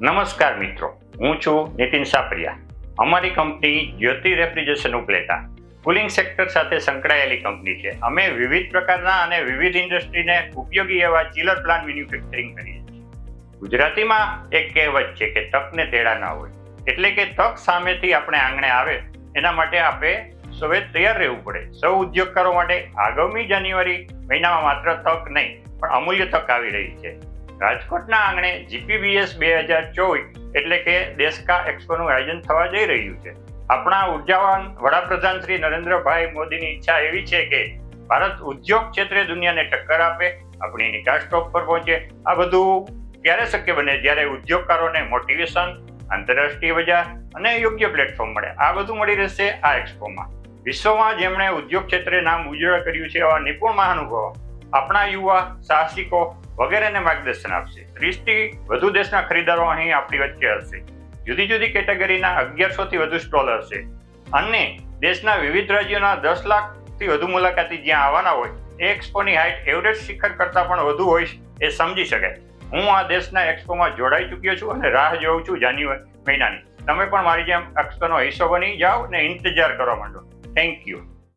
નમસ્કાર મિત્રો, હું છું નીતિન સાપરિયા. અમારી company Jyoti refrigeration Upleta. Cooling sector સાથે સંકળાયેલી કંપની છે. અમે વિવિધ પ્રકારના અને વિવિધ ઇન્ડસ્ટ્રીને ઉપયોગી એવા ચીલર પ્લાન્ટ મેન્યુફેક્ચરિંગ કરીએ છીએ. ગુજરાતીમાં એક કહેવત છે કે તકને તેડા ના હોય. એટલે કે તક સામેથી આપણે આંગણે આવે, એના માટે આપણે સૌએ તૈયાર રહેવું પડે. સૌ ઉદ્યોગકારો માટે આગામી જાન્યુઆરી મહિનામાં માત્ર તક નહીં, પણ અમૂલ્ય તક આવી રહી છે. રાજકોટના આંગણે જીપીબીએસ બે હજાર ચોવીસ એટલે કે દેશકા એક્સપોનું આયોજન થવા જઈ રહ્યું છે. આપણા ઉર્જાવાન વડાપ્રધાન શ્રી નરેન્દ્રભાઈ મોદીની ઈચ્છા એવી છે કે ભારત ઉદ્યોગ ક્ષેત્રે દુનિયાને ટક્કર આપે, આપણી નિકાસ ટોપ પર પહોંચે. આ બધું ત્યારે શક્ય બને? જ્યારે ઉદ્યોગકારોને મોટિવેશન, આંતરરાષ્ટ્રીય બજાર અને યોગ્ય પ્લેટફોર્મ મળે. આ બધું મળી રહેશે આ એક્સપોમાં. વિશ્વમાં જેમણે ઉદ્યોગ ક્ષેત્રે નામ ઉજ્જવળ કર્યું છે એવા નિપુણ મહાનુભાવો આપણા યુવા, સાહસિકો વગેરેને માર્ગદર્શન આપશે. ત્રીસથી વધુ દેશના ખરીદારો અહીં આપણી વચ્ચે હશે. જુદી જુદી કેટેગરીના અગિયારસો થી વધુ સ્ટોલ હશે. અને દેશના વિવિધ રાજ્યોના દસ લાખથી વધુ મુલાકાતી જ્યાં આવવાના હોય, એ એક્સપોની હાઇટ એવરેજ શિખર કરતાં પણ વધુ હોય એ સમજી શકાય હું આ દેશના એક્સપોમાં જોડાઈ ચૂક્યો છું અને રાહ જોઉં છું જાન્યુઆરી મહિનાની. તમે પણ મારી જેમ એક્સપોનો હિસ્સો બની જાઓ અને ઇંતજાર કરવા માંડો. Thank you